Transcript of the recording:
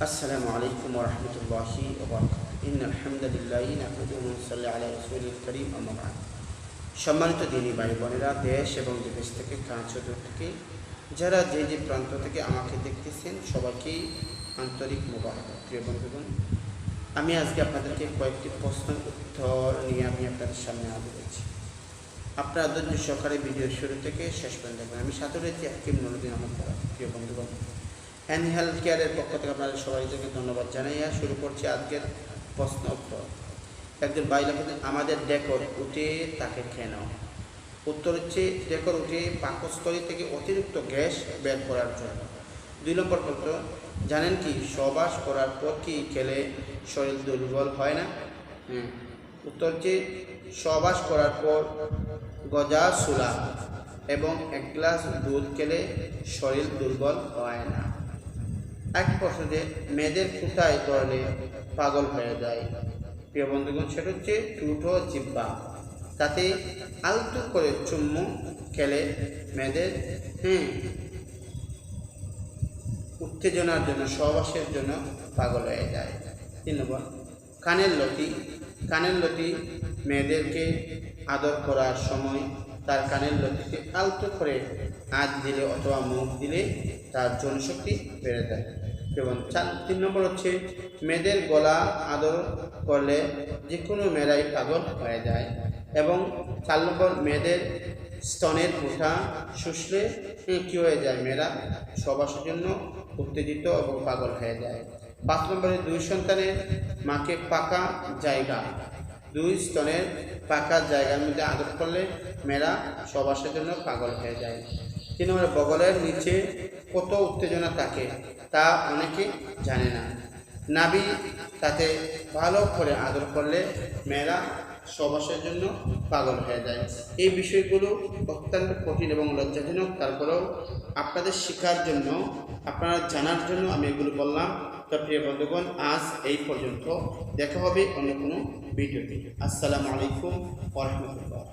السلام عليكم ورحمة الله وبركاته إن الحمد لله نحمده ونصلي على رسول الكريم أما بعد সম্মানিত দিনী ভাই বোনেরা দেশ এবং বিদেশ থেকে কাঁচ ও দূর থেকে যারা যে যে প্রান্ত থেকে আমাকে দেখতেছেন সবাইকেই আন্তরিক মোবারক প্রিয় বন্ধুগণ আমি আজকে আপনাদেরকে কয়েকটি প্রশ্নের উত্তর নিয়ে আমি আপনাদের সামনে হাজির হয়েছি আপনারা ধৈর্য সহকারে ভিডিও শুরু থেকে শেষ পর্যন্ত দেখবেন আমি সাথে রয়েছি হাকিম নুরুদ্দিন আহমদ তারা প্রিয় বন্ধুগণ হ্যান্ড হেলথ কেয়ারের পক্ষ থেকে আপনাদের সবাইকে ধন্যবাদ জানাইয়া শুরু করছি আজকের প্রশ্ন উত্তর। একজন লেখেন আমাদের ডেকর উঠে তাকে খেয়ে কেন উত্তর হচ্ছে, ডেকর উঠে পাকস্থলী থেকে অতিরিক্ত গ্যাস বের করার জন্য। দুই নম্বর প্রশ্ন, জানেন কি সবাস করার পর কি খেলে শরীর দুর্বল হয় না? হুম। উত্তর হচ্ছে, সবাস করার পর গজা সুলা এবং এক গ্লাস দুধ খেলে শরীর দুর্বল হয় না। এক প্রশ্ন যে মেয়েদের কোথায় ধরলে পাগল হয়ে যায়? প্রিয় বন্ধুগণ, সেটা হচ্ছে টুটো জিব্বা। তাতে আলতু করে চুম্মু খেলে মেয়েদের হ্যাঁ উত্তেজনার জন্য, সহবাসের জন্য পাগল হয়ে যায়। তিন নম্বর, কানের লতি। কানের লতি মেয়েদেরকে আদর করার সময় তার কানের লতিতে আলতো করে হাত দিলে অথবা মুখ দিলে তার জনশক্তি বেড়ে যায়। এবং চার, তিন নম্বর হচ্ছে, মেয়েদের গলা আদর করলে যে কোনো মেয়েরাই পাগল হয়ে যায়। এবং চার নম্বর, মেয়েদের স্তনের মুঠা শুষলে কী হয়ে যায়? মেয়েরা সবাসের জন্য উত্তেজিত এবং পাগল হয়ে যায়। পাঁচ নম্বরে, দুই সন্তানের মাকে পাকা জায়গা দুই স্তনের পাকা জায়গার মধ্যে আদর করলে মেয়েরা সবাসের জন্য পাগল হয়ে যায়। তিন নম্বরে বগলের নিচে কত উত্তেজনা থাকে তা অনেকে জানে না। নাবি তাতে ভালো করে আদর করলে মেয়েরা সবাসের জন্য পাগল হয়ে যায়। এই বিষয়গুলো অত্যন্ত কঠিন এবং লজ্জাজনক। তারপরেও আপনাদের শেখার জন্য, আপনারা জানার জন্য আমি এগুলো বললাম। তো প্রিয় বন্ধুগণ আজ এই পর্যন্ত দেখা হবে অন্য কোনো ভিডিওতে। আসসালামু আলাইকুম ওরহমতুল্লাহ